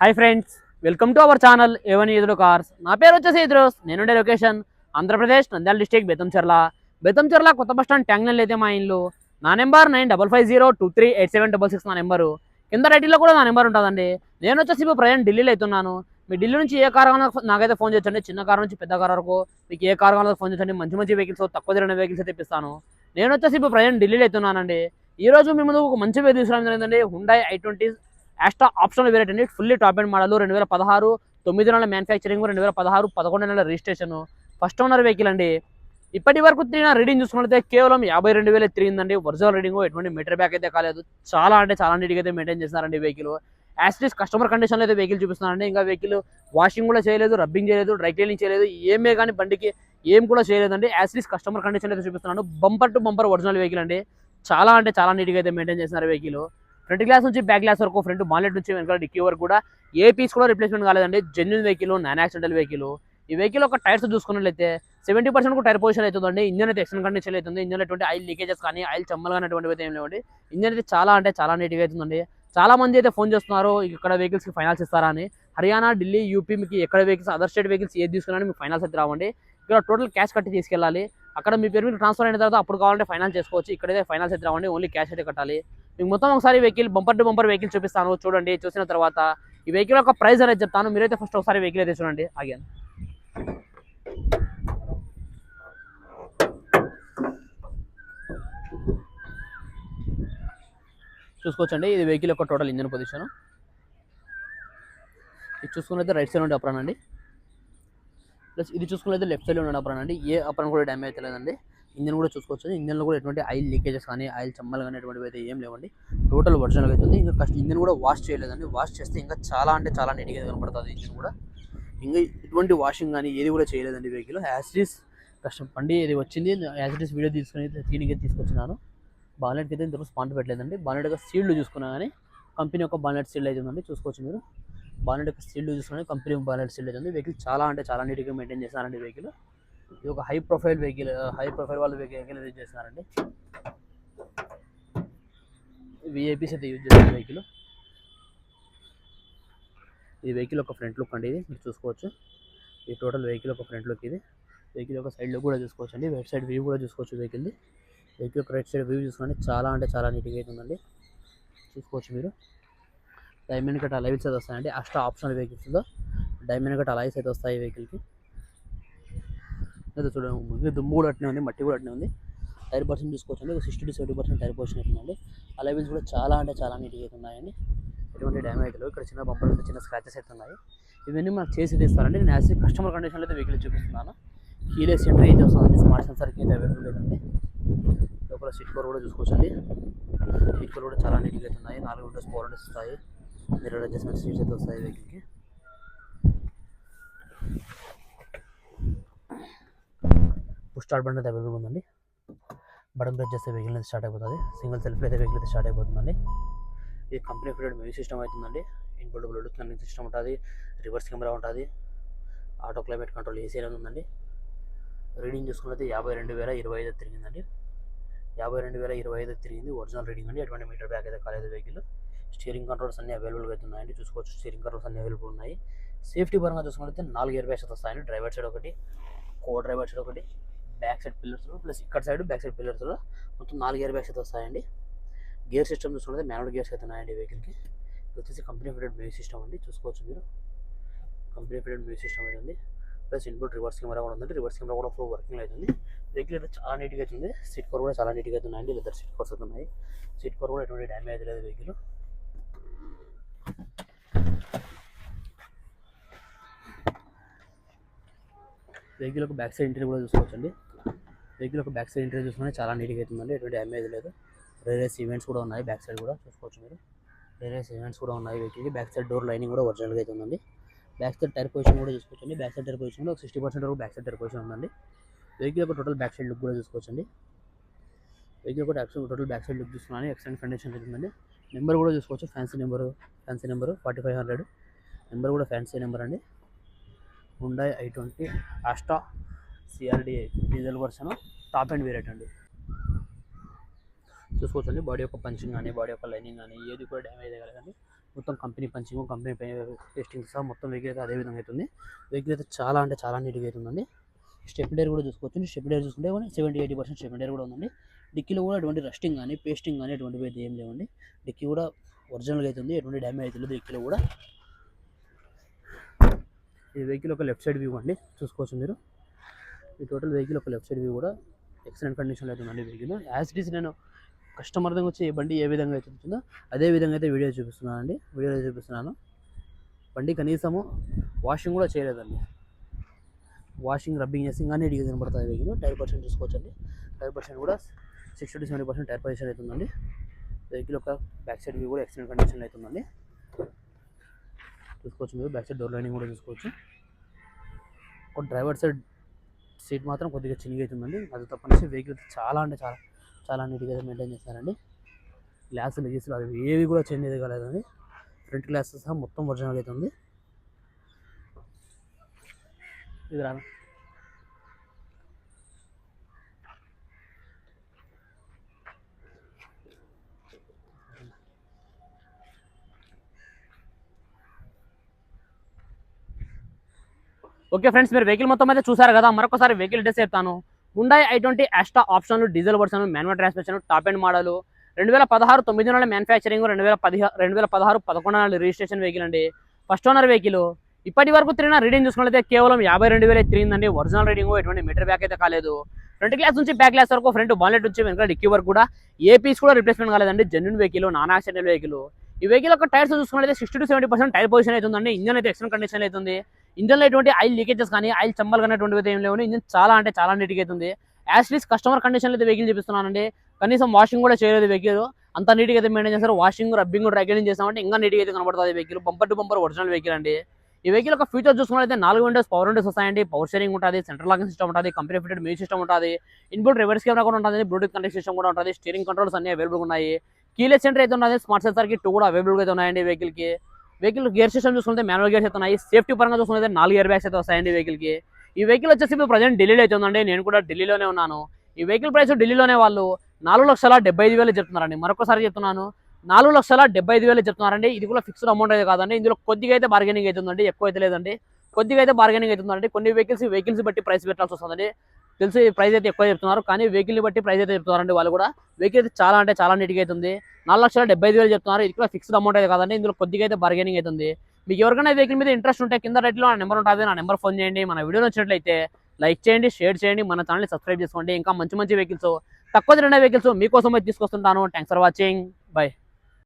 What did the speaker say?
Hi friends welcome to our channel ఏవని ఎదురు cars నా పేరు వచ్చేసి ఎదురోస్ నేనుండే లొకేషన్ ఆంధ్రప్రదేశ్ నంద్యాల డిస్టిక్ బెతంచెర్ల బెతంచెర్ల కొత్త బస్ స్టాండ్ ట్యాంగ్నల్ అయితే మా ఇల్లు. నా number nine double five zero two three eight seven double six నా నెంబరు కింద రైటింగ్లో కూడా నా నెంబర్ ఉంటుందండి. నేను వచ్చేసి ఇప్పుడు ప్రజెంట్ ఢిల్లీలో అవుతున్నాను. మీ ఢిల్లీ నుంచి ఏ కార్ నాకైతే ఫోన్ చేయొచ్చండి చిన్న కార్ నుంచి పెద్ద కార్ వరకు మీకు ఏ కార్ ఫోన్ చేయొచ్చండి మంచి మంచి వెహికల్స్ తక్కువ తిరిగిన వెహికల్స్ అయితే ఇప్పిస్తాను. నేను వచ్చేసి ఇప్పుడు ప్రజెంట్ ఢిల్లీలో అవుతున్నానండి. ఈ రోజు మీ ముందు ఒక మంచి వెహికల్ తీసుకురావడం జరిగిందండి. Hyundai i twenty Asta optional variant అనేది ఫుల్లీ టాప్ అండ్ మోడల్ రెండు వేల పదహారు తొమ్మిది నెలల మ్యానుఫ్యాక్చరింగ్ రెండు వేల పదహారు పదకొండు నెలల రిజిస్ట్రేషన్ ఫస్ట్ ఓనర్ వెహికల్ అండి. ఇప్పటి వరకు తిరిగిన రీడింగ్ చూసుకున్నట్లయితే కేవలం యాభై రెండు వేలు తిరిగిందండి ఒరిజినల్ రీడింగ్ ఎటువంటి మీటర్ బ్యాక్ అయితే కాలేదు. చాలా అంటే చాలా నీట్గా అయితే మెయింటైన్ చేస్తున్నారండి వెహికల్ యాస్టీస్ కస్టమర్ కండిషన్లో అయితే వెహికల్ చూపిస్తున్నారండి. ఇంకా వెహికల్ వాషింగ్ కూడా చేయలేదు రబ్బింగ్ చేయలేదు డ్రై క్లీనింగ్ చేయలేదు. ఏమే కానీ బండికి ఏం కూడా చేయలేదండి. యాస్టీస్ కస్టమర్ కండిషన్ అయితే చూపిస్తున్నాను. Bumper to bumper original vehicle అండి. చాలా అంటే చాలా నీట్గా అయితే మెయింటైన్ చేస్తున్నారు వెహికల్ ఫ్రంట్ గ్లాస్ నుంచి బ్యాక్ గ్లాస్ వరకు ఫ్రంట్ బాలెట్ నుంచి వెనకాల డిక్కీ వరకు కూడా ఏ పీస్ కూడా రిప్లేస్మెంట్ కాలేదండి. Genuine vehicle non accidental vehicle ఈ వెహికల్ ఒక టైర్స్ చూసుకున్నట్లయితే సెవెంటీ పర్సెంట్ టైర్ పొజిషన్ అవుతుందండి. ఇంజన్ అయితే ఎక్సలెంట్ కండిషన్ అవుతుంది. ఇంజన్ ఎటువంటి ఆయిల్ లీకేజెస్ కానీ ఆయిల్ చెమ్మలు కానీ అటువంటివి అయితే ఏం లేవండి. ఇంజన్ అయితే చాలా అంటే చాలా నీట్గా అవుతుందండి. చాలా మంది అయితే ఫోన్ చేస్తున్నారు ఇక్కడ వెహికల్స్కి ఫైనాన్స్ ఇస్తారా? అని. హర్యానా ఢిల్లీ యూపీ మీకు ఎక్కడ వెహికల్స్ అదర్ స్టేట్ వెహికల్స్ ఏది తీసుకున్నా మీకు ఫైనాన్స్ అయితే రావండి. ఇక్కడ టోటల్ క్యాష్ కట్టి తీసుకెళ్ళాలి. అక్కడ మీ పేరు మీద ట్రాన్స్ఫర్ అయిన తర్వాత అప్పుడు కావాలంటే ఫైనాన్స్ చేసుకోవచ్చు. ఇక్కడైతే ఫైనాన్స్ అయితే రావండి. ఓన్లీ క్యాష్ అయితే కట్టాలి. మీకు మొత్తం ఒకసారి vehicle bumper to bumper vehicle చూపిస్తాను. చూడండి చూసిన తర్వాత ఈ వెహికల్ యొక్క ప్రైస్ అనేది చెప్తాను. మీరైతే ఫస్ట్ ఒకసారి వెహికల్ అయితే చూడండి. అగేన్ చూసుకోవచ్చండి. ఇది వెహికల్ యొక్క టోటల్ ఇంజన్ పొజిషన్ ఇది చూసుకున్నైతే రైట్ సైడ్ నుండి అప్రానండి ప్లస్ ఇది చూసుకున్నైతే లెఫ్ట్ సైడ్ ఉన్న అప్రాన్ అండి. ఏ అప్రాన్ కూడా డ్యామేజ్ అయితే లేదండి. ఇంజన్ కూడా చూసుకోవచ్చు. ఇంజన్లో కూడా ఎటువంటి ఆయిల్ లీకేజెస్ కానీ ఆయిల్ చమ్మలు కానీ ఎటువంటివి అయితే ఏం లేవండి. టోటల్ ఒరిజినల్ అవుతుంది ఇంకా కష్ట ఇంజన్ కూడా వాష్ చేయలేదండి. వాష్ చేస్తే ఇంకా చాలా అంటే చాలా నీట్గా కనపడుతుంది ఇంజన్ కూడా. ఇంకా ఎటువంటి వాషింగ్ కానీ ఏది కూడా చేయలేదండి వెహికల్ యాసిడీస్ కష్టం పండి ఇది వచ్చింది. యాసిడీస్ వీడియో తీసుకుని తీనికే తీసుకొచ్చినాను. బాలెట్కి అయితే ఇంతవరకు స్పాంట్ పెట్టలేదండి. బాలెట్ యొక్క సీల్డ్ చూసుకున్నా కానీ కంపెనీ యొక్క బాలెట్ సీల్డ్ ఉందండి. చూసుకోవచ్చు మీరు. బాలెట్ యొక్క స్టీల్ చూసుకుని కంపెనీ బాలెట్ స్టీల్ ఉంది వెహికల్ చాలా అంటే చాలా నీట్గా మెయింటైన్ చేస్తారండి వెహికల్ ఇది ఒక high profile vehicle high profile వాళ్ళు వెహికల్ యూజ్ చేస్తున్నారండి. విఐపీస్ అయితే యూజ్ చేస్తారు వెహికల్ ఈ వెహికల్ ఒక ఫ్రంట్ లుక్ అండి ఇది మీరు చూసుకోవచ్చు. ఈ టోటల్ వెహికల్ ఒక ఫ్రంట్ లుక్ ఇది. వెహికల్ యొక్క సైడ్ లుక్ కూడా చూసుకోవచ్చు అండి వెబ్ సైడ్ వ్యూ కూడా చూసుకోవచ్చు వెహికల్ది వెహికల్ యొక్క రైట్ సైడ్ వ్యూ చూసుకోండి చాలా అంటే చాలా నీట్గా అవుతుందండి చూసుకోవచ్చు మీరు. డైమండ్ కట్ అలైవ్స్ అయితే వస్తాయండి. అష్ట ఆప్షనల్ వెహికల్స్లో డైమండ్ కట్ అలైవ్స్ అయితే వస్తాయి వెహికల్కి. అయితే చూడండి దుమ్ము కూడా అట్నే ఉంది మట్టి కూడా అట్నే ఉంది. టైర్ పర్సెంట్ చూసుకోవచ్చు ఒక sixty to seventy percent tyre percent అవుతుందండి అలైవ్స్ కూడా చాలా అంటే చాలా నీట్గా అయితే ఉన్నాయండి. ఎటువంటి డ్యామేజ్ లేవు. ఇక్కడ చిన్న బంపర్ చిన్న స్క్రాచెస్ అయితే ఉన్నాయి. ఇవన్నీ మనకు చేసి తీస్తారండి. నేను యాజ్ కస్టమర్ కండిషన్లో అయితే వెహికల్ చూపిస్తున్నాను. కీలెస్ ఎంట్రీ అయితే వస్తుంది స్మార్ట్ సెన్సర్కి అయితే అవైలబుల్ లేదండి లోపల సీట్ కవర్ కూడా చూసుకోవచ్చండి. సీట్ కవర్ కూడా చాలా నీట్గా అయితే ఉన్నాయి. నాలుగు విండోస్ ఫోర్ విండోస్ వస్తాయి. మిర్రర్ అడ్జస్ట్మెంట్ సీట్స్ అయితే వస్తాయి వెహికల్కి పుష్ స్టార్ట్ బటన్ అయితే అవైలబుల్ ఉందండి బటన్ ప్రెస్ చేస్తే వెహికల్ అయితే స్టార్ట్ అయిపోతుంది సింగిల్ సెల్ఫ్ అయితే వెహికల్ అయితే స్టార్ట్ అయిపోతుందండి ఇది కంపెనీ ఫిటెడ్ మ్యూజిక్ సిస్టమ్ అవుతుందండి ఇన్పుట్ బ్లూటూత్ కనెక్ట్ సిస్టమ్ ఉంటుంది రివర్స్ కెమెరా ఉంటుంది ఆటో క్లైమేట్ కంట్రోల్ ఏసీ అనేది ఉందండి రీడింగ్ చూసుకున్నైతే యాభై రెండు వేల ఇరవై ఐదు తిరిగిందండి యాభై రెండు వేల ఇరవై ఐదు తిరిగింది ఒరిజినల్ రీడింగ్ అండి ఎటువంటి మీటర్ బ్యాక్ అయితే కాలేదు వెహికల్ స్టీరింగ్ కంట్రోల్స్ అన్ని అవైలబుల్గా అయితే ఉన్నాయండి. చూసుకోవచ్చు స్టీరింగ్ కంట్రోల్స్ అన్ని అవైలబుల్ ఉన్నాయి. సేఫ్టీ పరంగా చూసుకుంటే నాలుగు ఇయర్ బ్యాగ్స్ వస్తాయండి. డ్రైవర్ సైడ్ ఒకటి కో డ్రైవర్ సైడ్ ఒకటి బ్యాక్ సైడ్ పిల్లర్స్ ప్లస్ ఇక్కడ సైడ్ బ్యాక్ సైడ్ పిల్లర్స్ మొత్తం నాలుగు ఇయర్ బ్యాగ్స్ అయితే వస్తాయండి. గేర్ సిస్టమ్ చూసుకుంటే మ్యానువల్ గేర్స్ అయితే ఉన్నాయండి వెహికల్కి. ఇది వచ్చేసి కంపెనీ ఫిటెడ్ మ్యూజిక్ సిస్టమ్ అండి. చూసుకోవచ్చు మీరు. కంపెనీ ఫిటెడ్ మ్యూజిక్ సిస్టమ్ అయితే ఉంది. ప్లస్ ఇన్పుట్ రివర్స్ కెమెరా కూడా ఉందండి. రివర్స్ కెమెరా కూడా ఫుల్ వర్కింగ్ అవుతుంది వెహికల్ అయితే చాలా నీట్గా అవుతుంది సీట్ కవర్ కూడా చాలా నీట్గా అయితే ఉన్నాయండి. లెదర్ సీట్ కవర్స్ అయితే ఉన్నాయి. సీట్ కవర్ కూడా ఎటువంటి డ్యామేజ్ లేదు వెహికల్. వెహికల్ ఒక బ్యాక్ సైడ్ ఇంటర్వ్యూ కూడా చూసుకోవచ్చండి. వెహికల్ ఒక బ్యాక్ సైడ్ ఇంటర్వ్యూ చూసుకుంటే చాలా నీట్గా అవుతుందండి ఎటువంటి డ్యామేజ్ లేదు. రేరేస్ ఈవెంట్స్ కూడా ఉన్నాయి బ్యాక్ సైడ్ కూడా చూసుకోవచ్చు మీరు. రేరేస్ ఈవెంట్స్ కూడా ఉన్నాయి వెహికల్కి బ్యాక్ సైడ్ డోర్ లైనింగ్ కూడా ఒరిజినల్గా అయితే బ్యాక్ సైడ్ టైర్ పొజిషన్ కూడా చూసుకోవచ్చండి. బ్యాక్ సైడ్ టైర్ పొజిషన్లో ఒక సిక్స్టీ పర్సెంట్ వరకు బ్యాక్ సైడ్ టైర్ పొజిషన్ ఉందండి. వెహికల్ ఒక టోటల్ బ్యాక్ సైడ్ లుక్ కూడా చూసుకోవచ్చండి. వెహికల్ ఒక టోటల్ బ్యాక్ సైడ్ లుక్ చూసుకున్నాను ఎక్సలెంట్ కండిషన్ అవుతుందండి నెంబర్ కూడా చూసుకోవచ్చు. Fancy number fancy number forty five hundred number కూడా ఫ్యాన్సీ నెంబర్ అండి. Hyundai i twenty Asta CRDi diesel version top end variant అండి. చూసుకోవచ్చండి. బాడీ యొక్క పంచింగ్ కానీ బాడీ యొక్క లైనింగ్ కానీ ఏది కూడా డ్యామేజ్ అయ్యగలదండి మొత్తం కంపెనీ పంచింగ్ కంపెనీ టెస్టింగ్ సహా మొత్తం వెహికల్ అయితే అదే విధంగా అవుతుంది. వెహికల్ అయితే చాలా అంటే చాలా నీట్గా అవుతుందండి స్టెప్ డేర్ కూడా చూసుకోవచ్చు స్టెప్ డేర్ చూసుకుంటే సెవెంటీ ఎయిటీ పర్సెంట్ స్టెప్ డేర్ కూడా ఉందండి. డిక్కీలో కూడా ఎటువంటి రస్టింగ్ కానీ పేస్టింగ్ కానీ ఎటువంటివి అయితే ఏం లేవండి. డిక్కీ కూడా ఒరిజినల్గా అవుతుంది. ఎటువంటి డ్యామేజ్ అవుతుంది డిక్కీలో కూడా ఈ వెహికల్ ఒక లెఫ్ట్ సైడ్ వ్యూ అండి. చూసుకోవచ్చు మీరు. ఈ టోటల్ వెహికల్ ఒక లెఫ్ట్ సైడ్ వ్యూ కూడా. ఎక్సలెంట్ కండిషన్లో అవుతుందండి వెహికల్. యాజ్ ఇట్ ఈస్ నేను కస్టమర్ దగ్గర వచ్చి బండి ఏ విధంగా అయితే ఉంటుందో అదే విధంగా అయితే వీడియో చూపిస్తున్నాను అండి. వీడియో చూపిస్తున్నాను. బండి కనీసము వాషింగ్ కూడా చేయలేదండి. వాషింగ్ రబ్బింగ్ చేసి ఇంకా ఇడిగి కనబడుతుంది వెహికల్. టైర్ పర్సెంట్ చూసుకోవచ్చండి. టైర్ పర్సెంట్ కూడా sixty to seventy percent tyre position అవుతుందండి వెహికల్ ఒక బ్యాక్ సైడ్ వ్యూ కూడా ఎక్సలెంట్ కండిషన్ అవుతుందండి చూసుకోవచ్చు మీరు. బ్యాక్ సైడ్ డోర్ లైనింగ్ కూడా చూసుకోవచ్చు. ఒక డ్రైవర్ సైడ్ సీట్ మాత్రం కొద్దిగా చినిగి అవుతుందండి. అది తప్పనిసరి వెహికల్ చాలా అంటే చాలా చాలా నీట్గా మెయింటైన్ చేస్తారండి. గ్లాసులు గీసులు అవి ఏవి కూడా చేంజ్ అయితే కాలేదండి. ఫ్రంట్ గ్లాస్ సహా మొత్తం ఒరిజినల్ అవుతుంది ఇది రా ఓకే ఫ్రెండ్స్ మీరు వెహికల్ మొత్తం అయితే చూసారు కదా మరొకసారి వెహికల్ డీటెయిల్స్ చెప్తాను. హుండాయ్ ఐ ట్వంటీ యాస్టా ఆప్షన్లు diesel version manual transmission top end model రెండు వేల పదహారు తొమ్మిది నెలల మ్యానుఫ్యాక్చరింగ్ రెండు వేల పదిహా రెండు వేల పదహారు పదకొండు నెలల రిజిస్ట్రేషన్ వెహికల్ అండి. ఫస్ట్ ఓనర్ వెహికల్ ఇప్పటి వరకు తిరిగిన రీడింగ్ చూసుకున్నట్లయితే కేవలం యాభై రెండు వేల తిరిగిందండి. ఒరిజినల్ రీడింగ్ ఎటువంటి మీటర్ బ్యాక్ అయితే కాలేదు. ఫ్రంట్ గ్లాస్ నుంచి బ్యాక్ గ్లాస్ వరకు ఫ్రంట్ బాలెట్ నుంచి వెనక డిక్కీ వరకు కూడా. ఏ పీస్ కూడా రిప్లేస్మెంట్ కాలేదండి. Genuine vehicle non accidental vehicle ఈ వెహికల్ యొక్క టైర్స్ చూసుకున్నట్లయితే sixty to seventy percent tyre position అవుతుందండి ఇంజన్ అయితే ఎక్సలెంట్ కండిషన్ అవుతుంది ఇంజన్లో ఎటువంటి ఆయిల్ లీకేజెస్ కానీ ఆయిల్ చంబల్ కానీ ఏం లేవు. ఇంజన్ చాలా అంటే చాలా నీట్గా అవుతుంది యాక్చువల్లీ కస్టమర్ కండిషన్ అయితే వెహికల్ చూపిస్తున్నానండి. కనీసం వాషింగ్ కూడా చేయలేదు వెహికల్ అంత నీట్గా అయితే మెయింటైన్ చేస్తారు. వాషింగ్ రబ్బింగ్ రైకింగ్ చేస్తామంటే ఇంకా నీట్గా అయితే కనబడుతుంది vehicle bumper to bumper original vehicle అండి. ఈ వెహికల్ ఒక ఫీచర్ చూసుకున్నట్లయితే నాలుగు విండోస్ పవర్ విండోస్ వస్తాయండి. పవర్ షేరింగ్ ఉంటుంది సెంట్రల్ లాకింగ్ సిస్టమ్ ఉంటుంది కంపెనీ ఫిటెడ్ మ్యూజిక్ సిస్టమ్ ఉంటుంది. ఇన్బుల్ రివర్స్ కెమెరా కూడా ఉంటుంది బ్లూటూత్ కనెక్ట్ సిస్టమ్ కూడా ఉంటుంది. స్టీరింగ్ కంట్రోల్స్ అన్ని అవైలబుల్ ఉన్నాయి. కీలెస్ సెంటర్ అయితే ఉన్నది. స్మార్ట్ సెన్సర్కి టూ కూడా అవైలబుల్ అయితే ఉన్నాయండి వెహికల్కి. వెహికల్ గేర్ సిస్టమ్ చూసుకుంటే మాన్యువల్ గేర్స్ అయితే ఉన్నాయి. సేఫ్టీ పరంగా చూసుకుంటే నాలుగు ఇయర్ బ్యాగ్స్ అయితే వస్తాయండి వెహికల్కి. ఈ వెహికల్ వచ్చేసి ఇప్పుడు ప్రజెంట్ ఢిల్లీలో అయితే ఉందండి. నేను కూడా ఢిల్లీలోనే ఉన్నాను. ఈ వెహికల్ ప్రైస్ ఢిల్లీలోనే వాళ్ళు నాలుగు లక్షల డెబ్బై ఐదు వేలు చెప్తున్నారండి. మరొకసారి చెప్తున్నాను. నాలుగు లక్షల డెబ్బై ఐదు వేలు చెప్తున్నారండి. ఇది కూడా ఫిక్స్డ్ అమౌంట్ అయితే కాదండి. ఇందులో కొద్దిగా అయితే బార్గెనింగ్ అవుతుందండి ఎక్కువ అయితే లేదండి. కొద్దిగా అయితే బార్గెనింగ్ అవుతుందండి కొన్ని వెహికల్స్ వెహికల్స్ బట్టి ప్రైస్ పెట్టాల్సి వస్తుందండి. తెలిసి ప్రైస్ అయితే ఎక్కువ చెప్తున్నారు. కానీ వెహికల్ని బట్టి ప్రైస్ అయితే చెప్తున్నారండి వాళ్ళు కూడా. వెహికల్ అయితే చాలా అంటే చాలా నీట్గా అవుతుంది నాలుగు లక్షల డెబ్బై ఐదు వేలు చెప్తున్నారు. ఇది కూడా ఫిక్స్డ్ అమౌంట్ అయితే కాదండి. ఇందులో కొద్దిగా అయితే బార్గెనింగ్ అవుతుంది. మీకు ఎవరికైనా వెహికల్ మీద ఇంట్రెస్ట్ ఉంటే కింద రైట్లో నా నెంబర్ ఉంటుంది. నా నెంబర్ ఫోన్ చేయండి. మన వీడియో నచ్చినట్లయితే లైక్ చేయండి షేర్ చేయండి. మన ఛానల్ని సబ్స్క్రైబ్ చేసుకోండి. ఇంకా మంచి మంచి వెహికల్స్ తక్కువ తిరిగిన వెహికల్స్ మీకోసం అయితే తీసుకొస్తుంటాను. Thanks for watching bye